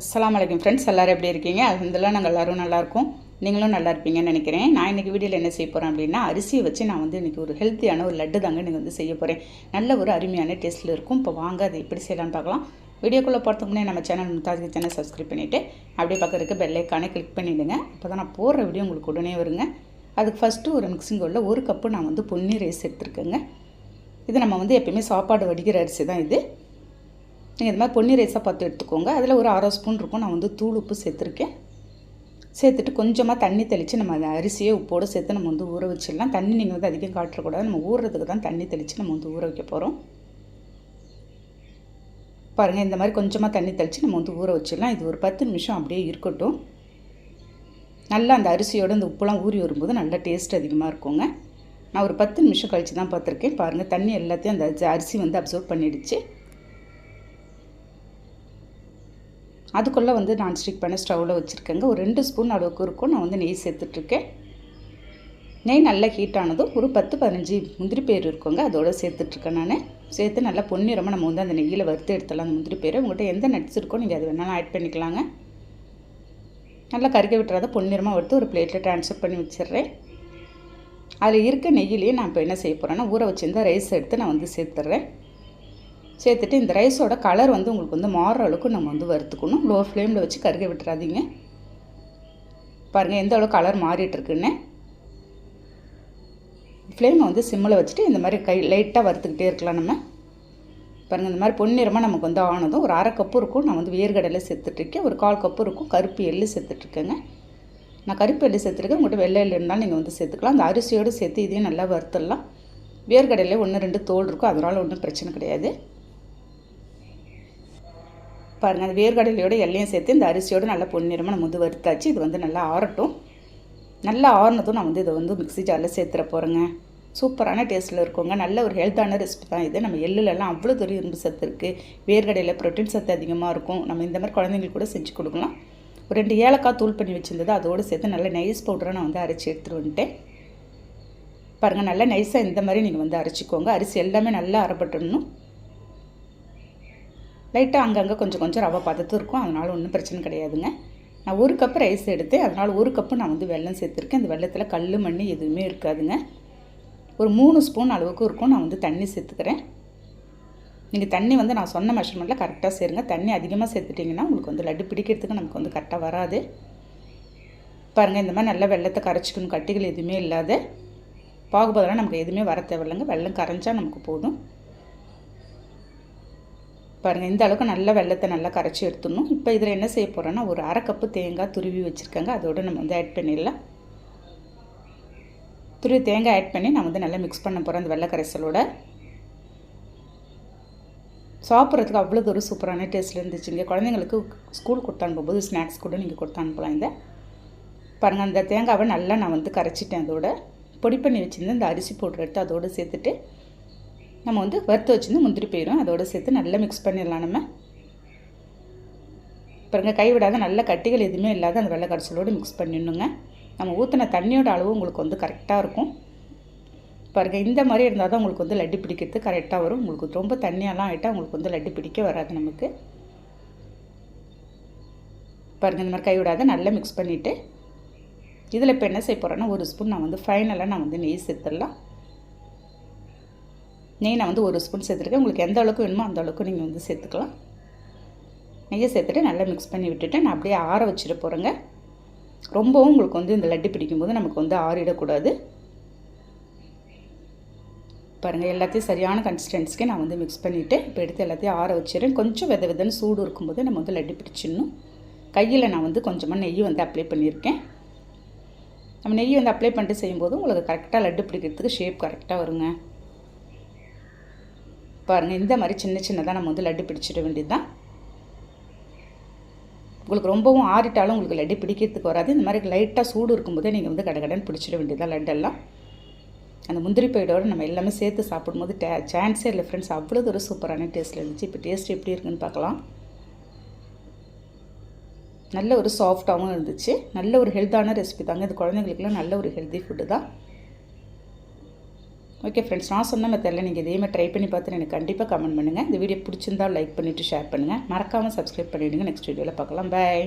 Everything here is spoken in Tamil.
அஸ்லாம் வலைக்கம் ஃப்ரெண்ட்ஸ் எல்லோரும் எப்படி இருக்கீங்க? அலமதுல்லா நாங்கள் எல்லோரும் நல்லாயிருக்கும் நீங்களும் நல்லா இருப்பீங்கன்னு நினைக்கிறேன். நான் இன்றைக்கி வீடியோவில் என்ன செய்ய போகிறேன் அப்படின்னா அரிசியை வச்சு நான் வந்து இன்றைக்கி ஒரு ஹெல்த்தியான ஒரு லட்டு தாங்க நீங்கள் வந்து செய்ய போகிறேன் நல்ல ஒரு அருமையான டேஸ்ட்டில் இருக்கும். இப்போ வாங்க அதை எப்படி செய்யலாம்னு பார்க்கலாம். வீடியோக்குள்ளே போகிறதுக்கு முன்னே நம்ம சேனல் முத்தாஜி சேனல் சப்ஸ்கிரைப் பண்ணிவிட்டு அப்படியே பக்கம் இருக்க பெல்லைக்கானே கிளிக் பண்ணிவிடுங்க அப்போ தான் நான் போடுற வீடியோ உங்களுக்கு உடனே வருங்க. அதுக்கு ஃபஸ்ட்டு ஒரு மிக்சிங் உள்ள ஒரு கப்பு நான் வந்து பொன்னி ரைஸ் எடுத்துருக்கேங்க. இது நம்ம வந்து எப்பயுமே சாப்பாடு வடிக்கிற அரிசி தான் இது. நீங்கள் இது மாதிரி பொன்னி ரைஸாக பார்த்து எடுத்துக்கோங்க. அதில் ஒரு அரை ஸ்பூன் இருக்கும். நான் வந்து தூள் உப்பு சேர்த்துருக்கேன். சேர்த்துட்டு கொஞ்சமாக தண்ணி தெளித்து நம்ம அந்த அரிசியை உப்போடு சேர்த்து நம்ம வந்து ஊற வச்சிடலாம். தண்ணி நீங்கள் வந்து அதிகம் காட்டக்கூடாது. நம்ம ஊறுறதுக்கு தான் தண்ணி தெளித்து நம்ம வந்து ஊற வைக்க போகிறோம் பாருங்கள் இந்த மாதிரி கொஞ்சமாக தண்ணி தெளித்து நம்ம வந்து ஊற வச்சிடலாம். இது ஒரு பத்து நிமிஷம் அப்படியே இருக்கட்டும். நல்லா அந்த அரிசியோடு அந்த உப்புலாம் ஊறி வரும்போது நல்லா டேஸ்ட் அதிகமாக இருக்குங்க. நான் ஒரு பத்து நிமிஷம் கழித்து தான் பார்த்துருக்கேன். பாருங்கள் தண்ணி எல்லாத்தையும் அந்த அரிசி வந்து அப்சர்வ் பண்ணிடுச்சு. அதுக்குள்ளே வந்து நான்ஸ்டிக் பண்ண ஸ்டவ்வில் வச்சுருக்கேங்க. ஒரு ரெண்டு ஸ்பூன் அளவுக்கு இருக்கும். நான் வந்து நெய் சேர்த்துட்ருக்கேன். நெய் நல்லா ஹீட் ஆனதும் ஒரு பத்து பதினஞ்சு முந்திரி பேர் இருக்குங்க. அதோடு சேர்த்துட்ருக்கேன் நான். சேர்த்து நல்லா பொன்னிறமாக நம்ம வந்து அந்த நெய்யில் வறுத்து எடுத்துடலாம் அந்த முந்திரி பேர் உங்கள்கிட்ட எந்த நட்ஸ் இருக்கோ நீங்கள் அது வேணாலும் ஆட் பண்ணிக்கலாங்க. நல்லா கறிக்க விட்டுறத பொன்னிறமாக வறுத்து ஒரு பிளேட்டில் ட்ரான்ஸ்ஃபர் பண்ணி வச்சிடுறேன். அதில் இருக்க நெய்யிலேயே நான் இப்போ என்ன செய்ய போகிறேன்னா ஊற வச்சுருந்தா ரைஸ் எடுத்து நான் வந்து சேர்த்துட்றேன். சேர்த்துட்டு இந்த ரைஸோட கலர் வந்து உங்களுக்கு வந்து மாறுற அளவுக்கு நம்ம வந்து வறுத்துக்கணும். லோ ஃப்ளேமில் வச்சு கருக விட்டுறாதீங்க. பாருங்கள் எந்த அளவுக்கு கலர் மாறிட்டுருக்குன்னு ஃப்ளேமை வந்து சிம்மில் வச்சுட்டு இந்த மாதிரி கை லைட்டாக வறுத்துக்கிட்டே இருக்கலாம் நம்ம. பாருங்கள் இந்த மாதிரி பொன்னிறமாக நமக்கு வந்து ஆனதும் ஒரு அரை கப்பு இருக்கும். நான் வந்து வேர்கடலை சேர்த்துட்ருக்கேன் ஒரு கால் கப்பு இருக்கும். கருப்பு எள்ளு சேர்த்துட்ருக்கேங்க நான் கருப்பு எள்ளு சேர்த்துருக்கேன். உங்கள்கிட்ட வெள்ளை எள்ளு இருந்தாலும் நீங்கள் வந்து சேர்த்துக்கலாம். அந்த அரிசியோடு சேர்த்து இதையும் நல்லா வறுத்துடலாம். வேர்கடலையில் ஒன்று ரெண்டு தோல் இருக்கும். அதனால் ஒன்றும் பிரச்சனை கிடையாது. பாருங்கள் அந்த வேர்கடலையோட எல்லையும் சேர்த்து இந்த அரிசியோடு நல்லா பொன்னிறமாக நம்ம வந்து வறுத்தாச்சு. இது வந்து நல்லா ஆறட்டும். நல்லா ஆறினதும் நான் வந்து இதை வந்து மிக்ஸி ஜாரில் சேர்த்துற போகிறேங்க சூப்பரான டேஸ்ட்டில் இருக்குங்க. நல்ல ஒரு ஹெல்த்தான ரெசிபி தான் இது. நம்ம எள்ளுலலாம் அவ்வளோ தூரம் இரும்பு சத்து இருக்குது வேர்கடையில் ப்ரோட்டீன் சத்து அதிகமாக இருக்கும். நம்ம இந்த மாதிரி குழந்தைங்களுக்கு கூட செஞ்சு கொடுக்கலாம். ஒரு ரெண்டு ஏலக்காய் தூள் பண்ணி வச்சுருந்தது அதோடு சேர்த்து நல்லா நைஸ் பவுடரை நான் வந்து அரைச்சி எடுத்துகிட்டு வந்துட்டேன். பாருங்கள் நல்லா நைஸாக இந்த மாதிரி நீங்கள் வந்து அரைச்சிக்கோங்க. அரிசி எல்லாமே நல்லா அரைப்பட்டுடணும் லைட்டாக அங்கங்கே கொஞ்சம் கொஞ்சம் ரவை பதத்து இருக்கும். அதனால் ஒன்றும் பிரச்சனை கிடையாதுங்க. நான் ஒரு கப்பு ரைஸ் எடுத்தேன் அதனால் ஒரு கப்பு நான் வந்து வெள்ளம் சேர்த்துருக்கேன். அந்த வெள்ளத்தில் கல் மண் எதுவுமே இருக்காதுங்க. ஒரு மூணு ஸ்பூன் அளவுக்கு இருக்கும். நான் வந்து தண்ணி சேர்த்துக்கிறேன். நீங்கள் தண்ணி வந்து நான் சொன்ன மெஷர்மெண்ட்டில் கரெக்டாக சேருங்க. தண்ணி அதிகமாக சேர்த்துட்டிங்கன்னா உங்களுக்கு வந்து லட்டு பிடிக்கிறதுக்கு நமக்கு வந்து கரெக்டாக வராது. பாருங்கள் இந்த மாதிரி நல்லா வெள்ளத்தை கரைச்சிக்கணும். கட்டிகள் எதுவுமே இல்லாத. பாகுபதெல்லாம் நமக்கு எதுவுமே வர தேவையில்லைங்க. வெள்ளம் கரைஞ்சால் நமக்கு போதும். பாருங்கள் இந்த அளவுக்கு நல்லா வெள்ளத்தை நல்லா கரைச்சி எடுத்துடணும். இப்போ இதில் என்ன செய்ய போகிறோன்னா ஒரு அரை கப்பு தேங்காய் துருவி வச்சுருக்கேங்க. அதோடு நம்ம வந்து ஆட் பண்ணிடலாம். துருவி தேங்காய் ஆட் பண்ணி நான் வந்து நல்லா மிக்ஸ் பண்ண போகிறேன் அந்த வெள்ளை கரைசலோட சாப்பிட்றதுக்கு அவ்வளோ ஒரு சூப்பரான டேஸ்ட்டில் இருந்துச்சுங்க குழந்தைங்களுக்கு ஸ்கூல் கொடுத்து அனுப்பும்போது ஸ்நாக்ஸ் கூட நீங்கள் கொடுத்து அனுப்பலாம் இந்த பாருங்கள் அந்த தேங்காவை நல்லா நான் வந்து கரைச்சிட்டேன் அதோட. பொடி பண்ணி வச்சுருந்தேன் இந்த அரிசி பவுடர் எடுத்து அதோடு சேர்த்துட்டு நம்ம வந்து வறுத்து வச்சுருந்து முந்திரி போயிடும் அதோடு சேர்த்து நல்லா மிக்ஸ் பண்ணிடலாம் நம்ம. பாருங்க கைவிடாத நல்ல கட்டிகள் எதுவுமே இல்லாத அந்த வெள்ளை கடைசலோடு மிக்ஸ் பண்ணிடணுங்க. நம்ம ஊற்றின தண்ணியோட அளவு உங்களுக்கு வந்து கரெக்டாக இருக்கும். பாருங்கள் இந்த மாதிரி இருந்தால் தான் உங்களுக்கு வந்து லட்டு பிடிக்கிறது கரெக்டாக வரும். உங்களுக்கு ரொம்ப தண்ணியெல்லாம் ஆகிட்டால் உங்களுக்கு வந்து லட்டு பிடிக்க வராது நமக்கு. பாருங்கள் இந்த மாதிரி கைவிடாத நல்லா மிக்ஸ் பண்ணிவிட்டு இதில் இப்போ என்ன செய்ய போகிறேன்னா ஒரு ஸ்பூன் நான் வந்து ஃபைனலாக நான் வந்து நெய் சேர்த்துடலாம். நெய் நான் வந்து ஒரு ஸ்பூன் சேர்த்துருக்கேன். உங்களுக்கு எந்த அளவுக்கு வேணுமோ அந்த அளவுக்கு நீங்கள் வந்து சேர்த்துக்கலாம். நெய்யை சேர்த்துட்டு நல்லா மிக்ஸ் பண்ணி விட்டுட்டு நான் அப்படியே ஆற வச்சுட்டு போகிறேங்க ரொம்பவும் உங்களுக்கு வந்து இந்த லட்டு பிடிக்கும்போது நமக்கு வந்து ஆறிடக்கூடாது. பாருங்கள் எல்லாத்தையும் சரியான கன்சிஸ்டன்ஸ்க்கு நான் வந்து மிக்ஸ் பண்ணிவிட்டு இப்போ எடுத்து எல்லாத்தையும் ஆற வச்சிடறேன். கொஞ்சம் வித விதன்னு சூடு இருக்கும்போது நம்ம வந்து லட்டு பிடிச்சிடணும். கையில் நான் வந்து கொஞ்சமாக நெய் வந்து அப்ளை பண்ணியிருக்கேன். நம்ம நெய் வந்து அப்ளை பண்ணிட்டு செய்யும்போது உங்களுக்கு கரெக்டாக லட்டு பிடிக்கிறதுக்கு ஷேப் கரெக்டாக வருங்க. பாருங்கள் இந்த மாதிரி சின்ன சின்னதாக நம்ம வந்து லட்டு பிடிச்சிட வேண்டியது தான் உங்களுக்கு ரொம்பவும் ஆறிட்டாலும் உங்களுக்கு லட்டு பிடிக்கிறதுக்கு வராது. இந்த மாதிரி லைட்டாக சூடு இருக்கும்போதே நீங்கள் வந்து கடகடன் பிடிச்சிட வேண்டியதான் லட்டெல்லாம். அந்த முந்திரி பயிரோடு நம்ம எல்லாமே சேர்த்து சாப்பிடும்போது டே சான்ஸே இல்லை ஃப்ரெண்ட்ஸ் அவ்வளோ ஒரு சூப்பரான டேஸ்ட்டில் இருந்துச்சு. இப்போ டேஸ்ட் எப்படி இருக்குன்னு பார்க்கலாம். நல்ல ஒரு சாஃப்டாகவும் இருந்துச்சு. நல்ல ஒரு ஹெல்த்தான ரெசிபி தாங்க. இது குழந்தைங்களுக்குலாம் நல்ல ஒரு ஹெல்த்தி ஃபுட்டு தான். ஓகே ஃப்ரெண்ட்ஸ் நான் சொன்ன மெத்தடில் நீங்கள் இதே மாதிரி ட்ரை பண்ணி பார்த்துட்டு எனக்கு கண்டிப்பாக கமெண்ட் பண்ணுங்கள் இந்த வீடியோ பிடிச்சிருந்தால் லைக் பண்ணிவிட்டு ஷேர் பண்ணுங்கள் மறக்காமல் சப்ஸ்கிரைப் பண்ணிவிடுங்க நெக்ஸ்ட் வீடியோவில் பார்க்கலாம். பாய்